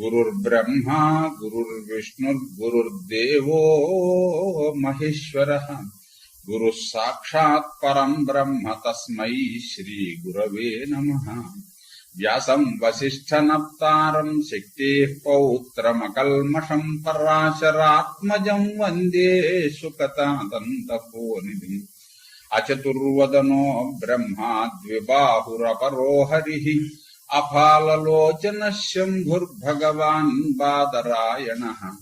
गुरुर्ब्रह्मा गुरुर्विष्णुर्गुरुर्देवो महेश्वरः। गुरु साक्षात् परम ब्रह्म तस्मै व्यास नमः। व्यासम् वसिष्ठनप्तारम् शक्तेः वंदे सुकता वंदे सुकतादन्तपोनिधिम्। अचतुर्वदनो ब्रह्मा द्विबाहुरपरो हरिः। अफालोचन शंभुर्भगवान् बादरायणः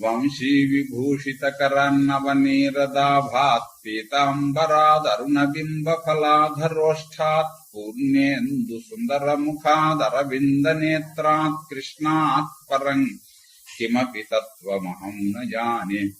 वंशी मुखादर पीताम्बरादरुणबिम्बफलाधरोष्ठात् पूर्णेन्दुसुन्दरमुखादरविन्दनेत्रात् कृष्णात् परम्। किमपि तत्त्वमहम् न जाने।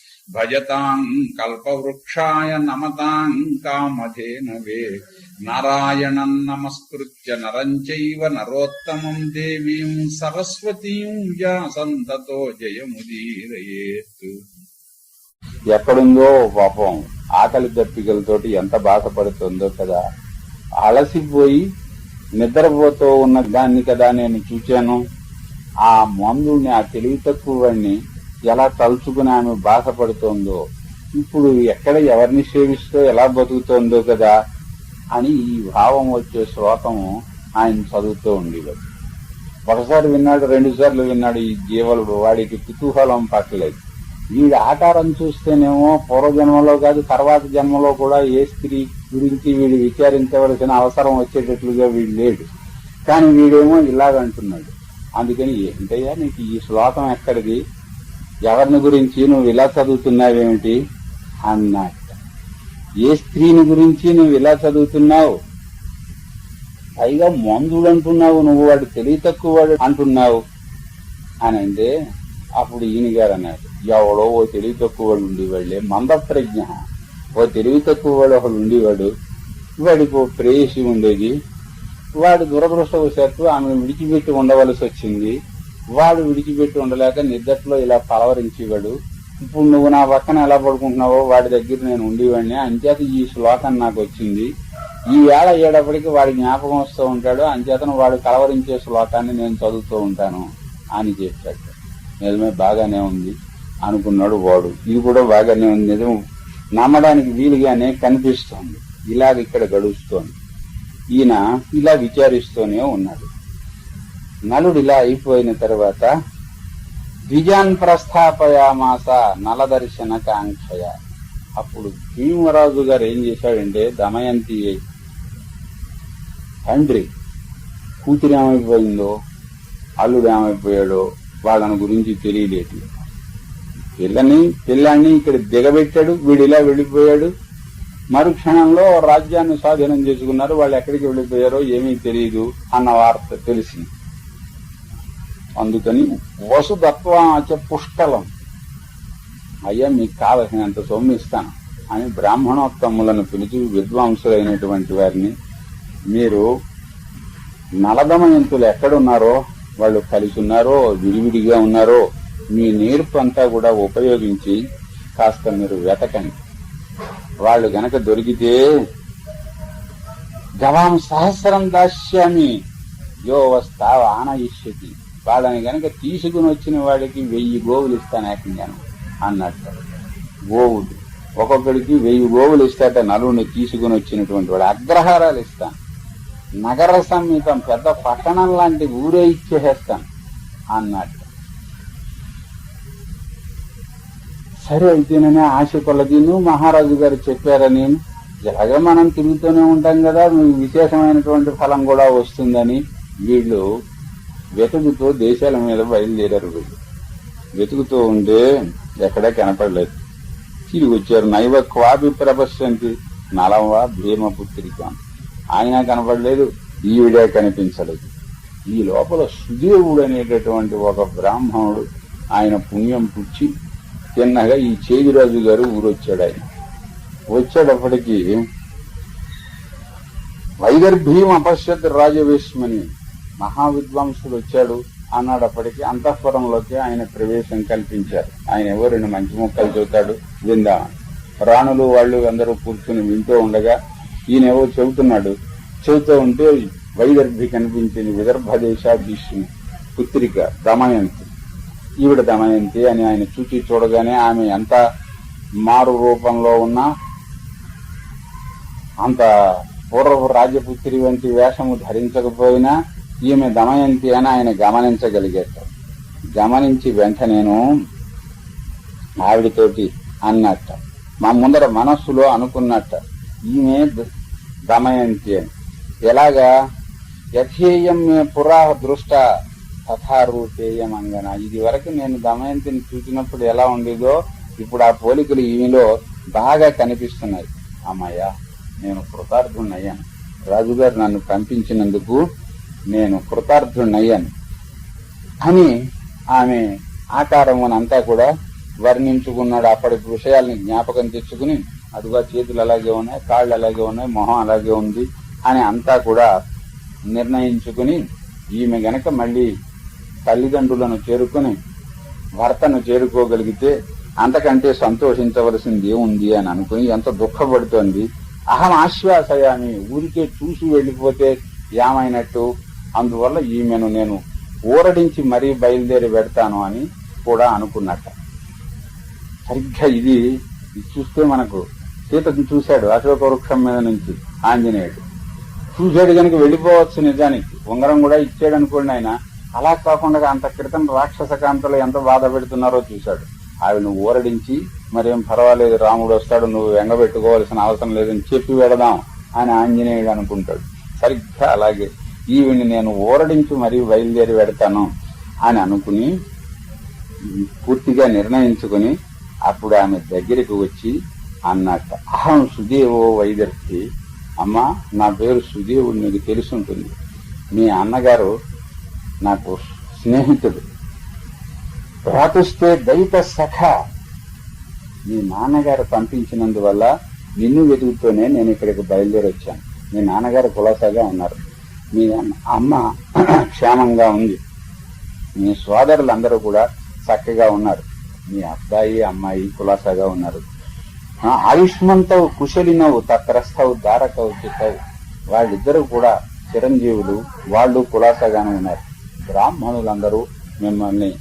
భజతాం కల్పవృక్షాయ నమతాం కామధేనవే నారాయణం నమస్కృత్య నరం చైవ నరోత్తమం దేవీం సరస్వతీం వ్యాసంతతో జయముదీరయేత్ ఎక్కడుందో పాపం ఆకలి దప్పికలతోటి ఎంత బాధపడుతుందో కదా. అలసిపోయి నిద్రపోతూ ఉన్న దాన్ని కదా నేను చూచాను. ఆ మందుని ఆ తెలివి తక్కువ వాడిని ఎలా తలుచుకుని ఆమె బాధపడుతోందో ఇప్పుడు ఎక్కడ ఎవరిని సేవిస్తూ ఎలా బతుకుతోందో కదా అని ఈ భావం వచ్చే శ్లోకము ఆయన చదువుతూ ఉండేవాడు. ఒకసారి విన్నాడు రెండు సార్లు విన్నాడు ఈ జీవలుడు వాడికి కుతూహలం పట్టలేదు. వీడి ఆకారం చూస్తేనేమో పూర్వజన్మలో కాదు తర్వాత జన్మలో కూడా ఏ స్త్రీ గురించి వీడు విచారించవలసిన అవసరం వచ్చేటట్లుగా వీడు లేడు. కానీ వీడేమో ఇలాగంటున్నాడు అందుకని ఏంటయ్యా నీకు ఈ శ్లోకం ఎక్కడిది? ఎవరిని గురించి నువ్వు ఇలా చదువుతున్నావేమిటి? అన్నట్ట ఏ స్త్రీని గురించి నువ్వు ఇలా చదువుతున్నావు? పైగా మందుడు అంటున్నావు నువ్వు వాడు తెలివి తక్కువ వాడు అంటున్నావు అని అంటే అప్పుడు ఈయన గారు అన్నాడు ఎవడో ఓ తెలివి తక్కువ వాడు ఉండేవాళ్ళే మందప్రజ్ఞ. ఓ తెలివి తక్కువ వాడు ఒకడు ఉండేవాడు వాడికి ఓ ప్రేయసి ఉండేది. వాడు దురదృష్టవశాత్తు ఆమెను విడిచిపెట్టి ఉండవలసి వచ్చింది. వాడు విడిచిపెట్టి ఉండలేక నిద్దట్లో ఇలా పలవరించేవాడు. ఇప్పుడు నువ్వు నా పక్కన ఎలా పడుకుంటున్నావో వాడి దగ్గర నేను ఉండేవాడిని. అంచేత ఈ శ్లోకం నాకు వచ్చింది. ఈ ఏడ అయ్యేటప్పటికి వాడి జ్ఞాపకం వస్తూ ఉంటాడు. అంచేతను వాడు కలవరించే శ్లోకాన్ని నేను చదువుతూ ఉంటాను అని చెప్పాడు. నిజమే బాగానే ఉంది అనుకున్నాడు వాడు. ఇది కూడా బాగానే ఉంది. నిజం నమ్మడానికి వీలుగానే కనిపిస్తోంది. ఇలాగ ఇక్కడ గడుస్తోంది. ఈయన ఇలా విచారిస్తూనే ఉన్నాడు. నలుడు ఇలా అయిపోయిన తర్వాత ద్విజాన్ ప్రస్థాపయామాస నలదర్శన కాంక్షయ అప్పుడు భీమరాజు గారు ఏం చేశాడంటే దమయంతి తండ్రి కూతురు ఏమైపోయిందో అల్లుడు ఏమైపోయాడో వాళ్ళని గురించి తెలియలేదు. పిల్లని పిల్లాన్ని ఇక్కడ దిగబెట్టాడు వీడిలా వెళ్ళిపోయాడు. మరుక్షణంలో రాజ్యాన్ని స్వాధీనం చేసుకున్నారు వాళ్ళు ఎక్కడికి వెళ్ళిపోయారో ఏమీ తెలియదు అన్న వార్త తెలిసింది. అందుకని వసుదత్వాచ పుష్కలం. అయ్యా మీకు కావలసినంత సొమ్ము ఇస్తాను. అని బ్రాహ్మణోత్తములను పిలిచి విద్వాంసులైనటువంటి వారిని మీరు నలదమయంతులు ఎక్కడున్నారో వాళ్ళు కలిసి ఉన్నారో విడివిడిగా ఉన్నారో మీ నేర్పు అంతా కూడా ఉపయోగించి కాస్త మీరు వెతకండి. వాళ్ళు గనక దొరికితే గవాం సహస్రం దాస్యామి యో వస్తావ ఆనయిష్యతి. వాళ్ళని కనుక తీసుకుని వచ్చిన వాడికి వెయ్యి గోవులు ఇస్తాను ఏకంగాను అన్నట్టు. గోవులు ఒక్కొక్కడికి వెయ్యి గోవులు ఇస్తాట నలుగురిని తీసుకుని వచ్చినటువంటి వాడు అగ్రహారాలు ఇస్తాను. నగర సమీపం పెద్ద పట్టణం లాంటి ఊరే ఇచ్చేసేస్తాను అన్నట్టు. సరే అయితేననే ఆశ కొలదీను మహారాజు గారు చెప్పారని ఎలాగ మనం తిరుగుతూనే ఉంటాం కదా విశేషమైనటువంటి ఫలం కూడా వస్తుందని. వీళ్ళు వెతుకుతూ దేశాల మీద బయలుదేరారు వీళ్ళు. వెతుకుతూ ఉంటే ఎక్కడా కనపడలేదు. తిరిగి వచ్చారు. నైవ క్వాపి ప్రపశ్యంతి నలవ భీమపుత్రిక ఆయన కనపడలేదు ఈవిడే కనిపించలేదు. ఈ లోపల సుదేవుడు అనేటటువంటి ఒక బ్రాహ్మణుడు ఆయన పుణ్యం పుచ్చి తిన్నగా ఈ చేదిరాజు గారు ఊరొచ్చాడు ఆయన. వచ్చేటప్పటికీ వైదర్భీం అపశ్యత్ రాజవేశ్మని మహావిద్వాంసుడు వచ్చాడు అన్నాడప్పటికీ అంతఃపురంలోకి ఆయన ప్రవేశం కల్పించారు. ఆయన ఎవరు రెండు మంచి మొక్కలు చెబుతాడు విందామని రాణులు వాళ్ళు అందరూ కూర్చుని వింటూ ఉండగా ఈయన ఎవరు చెబుతున్నాడు. చెబుతూ ఉంటే వైదర్భి కనిపించింది విదర్భ దేశాధీశుని పుత్రిక దమయంతి. ఈవిడ దమయంతి అని ఆయన చూచి చూడగానే ఆమె ఎంత మారు రూపంలో ఉన్నా అంత పూర్వపు రాజపుత్రి వంటి వేషము ధరించకపోయినా ఈమె దమయంతి అని ఆయన గమనించగలిగేట గమనించి వెంటనేను ఆవిడతోటి అన్నట్ట. మా ముందర మనస్సులో అనుకున్నట్ట. ఈమె దమయంతి అని. ఎలాగా? యథేయం మే పురా దృష్ట తథారూపేయం అంగన ఇది వరకు నేను దమయంతిని చూసినప్పుడు ఎలా ఉండేదో ఇప్పుడు ఆ పోలికలు ఈమెలో బాగా కనిపిస్తున్నాయి. అమ్మయ్యా నేను కృతార్థుణ్ణయ్యాను. రాజుగారు నన్ను పంపించినందుకు నేను కృతార్థుణ్ణయ్యాను. అని ఆమె ఆకారమునంతా కూడా వర్ణించుకున్నాడు. అప్పటి విషయాల్ని జ్ఞాపకం తెచ్చుకుని అదిగా చేతులు అలాగే ఉన్నాయి కాళ్ళు అలాగే ఉన్నాయి మొహం అలాగే ఉంది అని అంతా కూడా నిర్ణయించుకుని ఈమె గనక మళ్ళీ తల్లిదండ్రులను చేరుకుని భర్తను చేరుకోగలిగితే అంతకంటే సంతోషించవలసింది ఏముంది అని అనుకుని ఎంత దుఃఖపడుతోంది. అహం ఆశ్వాసయాన్ని ఊరికే చూసి వెళ్ళిపోతే ఏమైనట్టు? అందువల్ల ఈమెను నేను ఊరడించి మరీ బయలుదేరి పెడతాను అని కూడా అనుకున్నట్ట. సరిగ్గా ఇది ఇది చూస్తే మనకు సీతను చూశాడు అశోక వృక్షం మీద నుంచి ఆంజనేయుడు. చూశాడు కనుక వెళ్ళిపోవచ్చు నిజానికి. ఉంగరం కూడా ఇచ్చాడు అనుకోండి ఆయన. అలా కాకుండా అంత క్రితం రాక్షస కాంతలు ఎంత బాధ పెడుతున్నారో చూశాడు. ఆవిడ ఊరడించి మరేం పర్వాలేదు రాముడు వస్తాడు నువ్వు వెంగబెట్టుకోవాల్సిన అవసరం లేదని చెప్పి వెడదాం అని ఆంజనేయుడు అనుకుంటాడు. సరిగ్గా అలాగే ఈవిని నేను ఊరడించి మరీ బయలుదేరి పెడతాను అని అనుకుని పూర్తిగా నిర్ణయించుకుని అప్పుడు ఆమె దగ్గరికి వచ్చి అన్నట్ట అహం సుదేవో వైదర్శి అమ్మా నా పేరు సుదేవుడు నీకు తెలుసుంటుంది. మీ అన్నగారు నాకు స్నేహితుడు. ప్రాతిస్తే దైత సఖ. మీ నాన్నగారు పంపించినందువల్ల నిన్ను వెతుకుతూనే నేను ఇక్కడికి బయలుదేరి వచ్చాను మీ నాన్నగారు కులాసాగా ఉన్నారు. మీ అమ్మ క్షేమంగా ఉంది. మీ సోదరులందరూ కూడా చక్కగా ఉన్నారు. మీ అబ్బాయి అమ్మాయి కులాసాగా ఉన్నారు. ఆయుష్మంతవు కుశలినవు తత్రస్థవు దారకవు చిత్తవు. వాళ్ళిద్దరూ కూడా చిరంజీవులు వాళ్ళు కులాసాగానే ఉన్నారు. బ్రాహ్మణులందరూ మిమ్మల్ని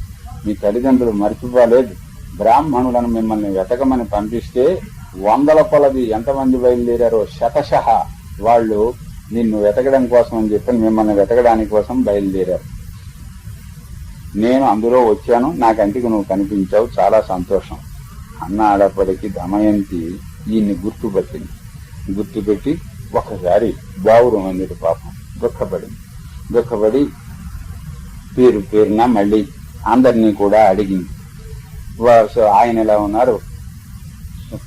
మీ తల్లిదండ్రులు మర్చిపోలేదు. బ్రాహ్మణులను మిమ్మల్ని వెతకమని పంపిస్తే వందల కొలది ఎంతమంది బయలుదేరారో శతశ వాళ్ళు నిన్ను వెతకడం కోసం అని చెప్పి మిమ్మల్ని వెతకడానికి కోసం బయలుదేరారు. నేను అందులో వచ్చాను నాకంటికి నువ్వు కనిపించావు చాలా సంతోషం. అన్న దమయంతి ఈయన్ని గుర్తుపెట్టింది గుర్తుపెట్టి ఒకసారి బావురం అనేది పాపం దుఃఖపడింది. దుఃఖపడి పేరు పేరున మళ్ళీ అందరినీ కూడా అడిగింది. వా- ఆయన ఎలా ఉన్నారు?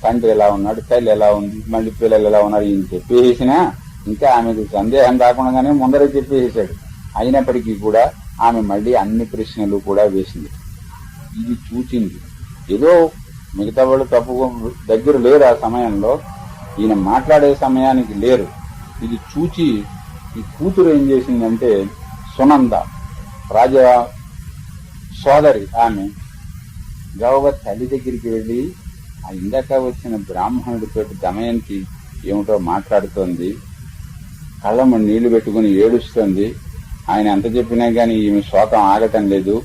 తండ్రి ఎలా ఉన్నాడు? తల్లి ఎలా ఉంది? మళ్ళీ పిల్లలు ఎలా ఉన్నారు? ఈయన చెప్పేసినా ఇంకా ఆమెకు సందేహం రాకుండానే ముందరే చెప్పేసాడు అయినప్పటికీ కూడా ఆమె మళ్ళీ అన్ని ప్రశ్నలు కూడా వేసింది. ఇది చూచింది. ఏదో మిగతా వాళ్ళు తప్పు దగ్గర లేరు ఆ సమయంలో. ఈయన మాట్లాడే సమయానికి లేరు. ఇది చూచి ఈ కూతురు ఏం చేసిందంటే సునంద రాజా సోదరి ఆమె గౌవ తల్లి దగ్గరికి వెళ్ళి ఆ ఇందాక వచ్చిన బ్రాహ్మణుడితో దమయంతి ఏమిటో మాట్లాడుతోంది. కళ్ళమ్మ నీళ్ళు పెట్టుకుని ఏడుస్తోంది. ఆయన ఎంత చెప్పినా గాని ఈమె శోకం ఆగటం లేదు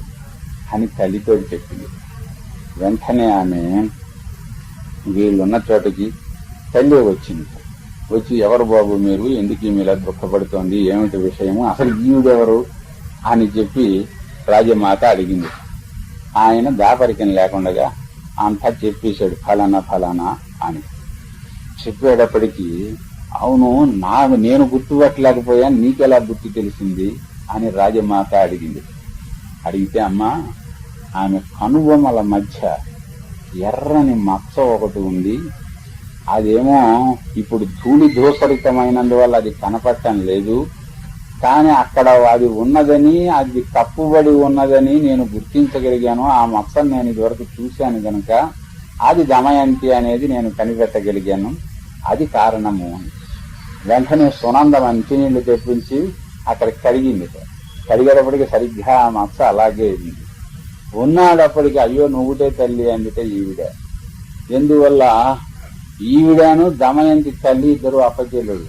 అని తల్లితోటి చెప్పింది. వెంటనే ఆమె వీళ్ళున్న చోటకి తల్లి వచ్చింది. వచ్చి ఎవరు బాబు మీరు? ఎందుకు ఈమె ఇలా దుఃఖపడుతోంది? ఏమిటి విషయము? అసలు ఈవిడెవరు అని చెప్పి రాజమాత అడిగింది. ఆయన దాపరికం లేకుండా అంతా చెప్పేశాడు ఫలానా ఫలానా అని. చెప్పేటప్పటికీ అవును నాకు నేను గుర్తుపట్టలేకపోయాను నీకెలా గుర్తు తెలిసింది అని రాజమాత అడిగింది. అడిగితే అమ్మా ఆమె కనుబొమ్మల మధ్య ఎర్రని మచ్చ ఒకటి ఉంది. అదేమో ఇప్పుడు ధూళి దోసరితమైనందువల్ల అది కనపడటం లేదు. కానీ అక్కడ అది ఉన్నదని అది తప్పుబడి ఉన్నదని నేను గుర్తించగలిగాను. ఆ మచ్చను నేను ఇదివరకు చూశాను కనుక అది దమయంతి అనేది నేను కనిపెట్టగలిగాను. అది కారణము వెంటనే సునంద మంచినీళ్ళు తెప్పించి అక్కడ కడిగింది. కడిగేటప్పటికి సరిగ్గా ఆ మచ్చ అలాగే ఉంది. ఉన్నాడప్పటికి అయ్యో నువ్వుటే తల్లి అందుకే ఈవిడ. ఎందువల్ల ఈవిడను దమయంతి తల్లి ఇద్దరు అప్పచెల్లుడు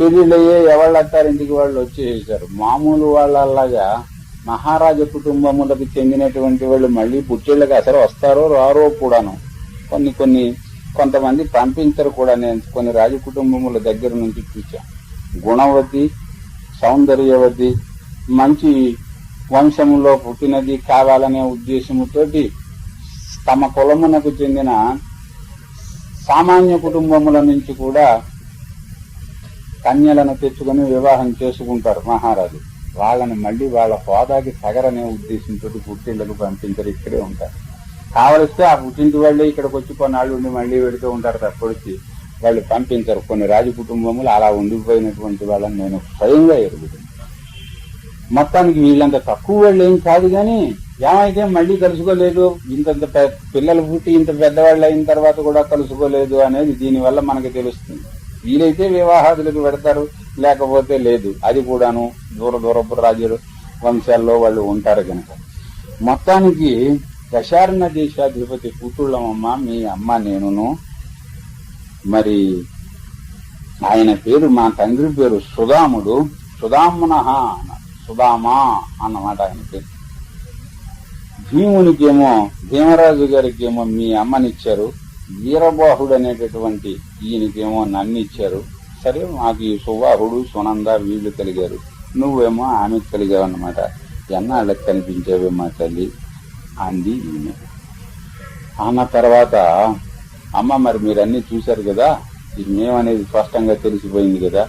పెళ్ళిళ్ళయ్యే ఎవళ్ళు అత్తారింటికి వాళ్ళు వచ్చేసారు మామూలు వాళ్ళలాగా మహారాజ కుటుంబములకు చెందినటువంటి వాళ్ళు మళ్ళీ పుట్టిళ్ళకి అసలు వస్తారో రారో కూడాను. కొన్ని కొన్ని కొంతమంది పంపించరు కూడా. నేను కొన్ని రాజకుటుంబముల దగ్గర నుంచి చూచా గుణవతి సౌందర్యవతి మంచి వంశములో పుట్టినది కావాలనే ఉద్దేశముతోటి తమ కులమునకు చెందిన సామాన్య కుటుంబముల నుంచి కూడా కన్యలను తెచ్చుకొని వివాహం చేసుకుంటారు మహారాజు. వాళ్ళని మళ్ళీ వాళ్ళ హోదాకి తగరనే ఉద్దేశంతో పుట్టిళ్ళకు పంపించరు. ఇక్కడే ఉంటారు. కావలిస్తే ఆ పుట్టింటి వాళ్ళే ఇక్కడికి వచ్చి కొన్నాళ్ళు ఉండి మళ్ళీ పెడుతూ ఉంటారు తప్పొచ్చి వాళ్ళు పంపించరు. కొన్ని రాజు కుటుంబములు అలా ఉండిపోయినటువంటి వాళ్ళని నేను స్వయంగా ఎరుగుతున్నాను. మొత్తానికి వీళ్ళంత తక్కువ వాళ్ళు ఏం కాదు కానీ ఏమైతే మళ్ళీ కలుసుకోలేదు ఇంతంత పిల్లలు పుట్టి ఇంత పెద్దవాళ్ళు అయిన తర్వాత కూడా కలుసుకోలేదు అనేది దీనివల్ల మనకి తెలుస్తుంది. వీలైతే వివాహాదులకు పెడతారు లేకపోతే లేదు. అది కూడాను దూర దూరపు రాజులు వంశాల్లో వాళ్ళు ఉంటారు కనుక. మొత్తానికి దశారణ దేశాధిపతి కూతుళ్ళమమ్మ మీ అమ్మ నేనును. మరి ఆయన పేరు మా తండ్రి పేరు సుధాముడు. సుధామున సుధామా అన్నమాట ఆయన పేరు. భీమునికేమో భీమరాజు గారికేమో మీ అమ్మనిచ్చారు. వీరబాహుడు అనేటటువంటి ఈయనకేమో నన్ను ఇచ్చారు సరే మాకు ఈ సుబాహుడు సునంద వీళ్ళు కలిగారు. నువ్వేమో ఆమెకు కలిగావు అన్నమాట ఎన్నాళ్ళకి కనిపించేవి మా తల్లి? అంది ఈమె. అన్న తర్వాత అమ్మ మరి మీరన్నీ చూశారు కదా? ఇది మేమనేది స్పష్టంగా తెలిసిపోయింది కదా?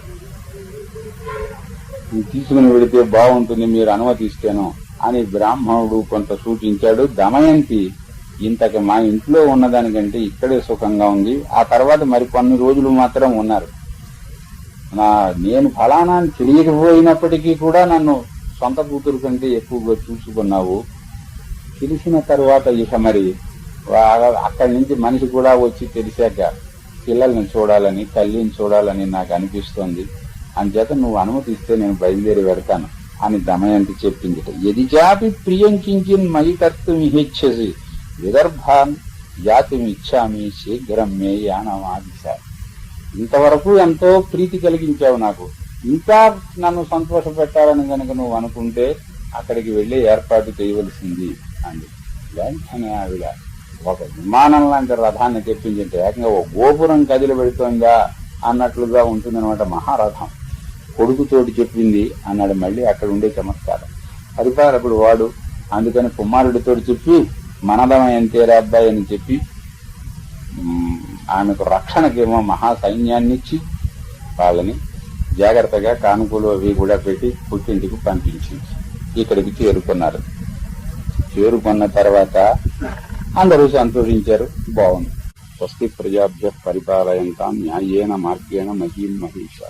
తీసుకుని వెళితే బాగుంటుంది మీరు అనుమతిస్తాను అని బ్రాహ్మణుడు కొంత సూచించాడు. దమయంతి ఇంతకి మా ఇంట్లో ఉన్నదానికంటే ఇక్కడే సుఖంగా ఉంది. ఆ తర్వాత మరి కొన్ని రోజులు మాత్రం ఉన్నారు. నా నేను ఫలానా అని తెలియకపోయినప్పటికీ కూడా నన్ను సొంత కూతురు కంటే ఎక్కువగా చూసుకున్నావు. తెలిసిన తరువాత ఇక మరి అక్కడి నుంచి మనిషి కూడా వచ్చి తెలిసాక పిల్లల్ని చూడాలని తల్లిని చూడాలని నాకు అనిపిస్తోంది. అంచేత నువ్వు అనుమతిస్తే నేను బయలుదేరి వెడతాను అని దమయంతి చెప్పింది ఎదిజాపి ప్రియంకించిన్ మయి కర్తుమి హెచ్చసి విదర్భాన్ జాతిమిచ్చామి శీఘ్రం మే యానమాదిశ ఇంతవరకు ఎంతో ప్రీతి కలిగించావు నాకు. ఇంకా నన్ను సంతోష పెట్టాలని కనుక నువ్వు అనుకుంటే అక్కడికి వెళ్ళి ఏర్పాటు చేయవలసింది. అంది. వెంటనే ఆవిడ ఒక విమానం లాంటి రథాన్ని తెప్పించింటే ఏకంగా ఓ గోపురం కదిలి పెడుతోందా అన్నట్లుగా ఉంటుందన్నమాట మహారథం. కొడుకుతోటి చెప్పింది అన్నాడు మళ్ళీ అక్కడ ఉండే చమత్కారం. పరిపాలకుడు వాడు అందుకని కుమారుడితో చెప్పి మనదమయంతేరా అబ్బాయి అని చెప్పి ఆమెకు రక్షణకేమో మహా సైన్యాన్ని ఇచ్చి వాళ్ళని జాగ్రత్తగా కానుకలు అవి కూడా పెట్టి పుట్టింటికి పంపించింది. ఇక్కడికి చేరుకున్నారు. చేరుకున్న తర్వాత అందరూ సంతోషించారు. బాగుంది. స్వస్తి ప్రజాభ్య పరిపాలయంతాం న్యాయేన మార్గేణ మహీం మహేష.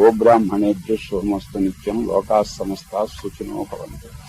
గోబ్రాహ్మణేభ్య శుభమస్తు నిత్యం లోకా సమస్త సుఖినో భవంతు.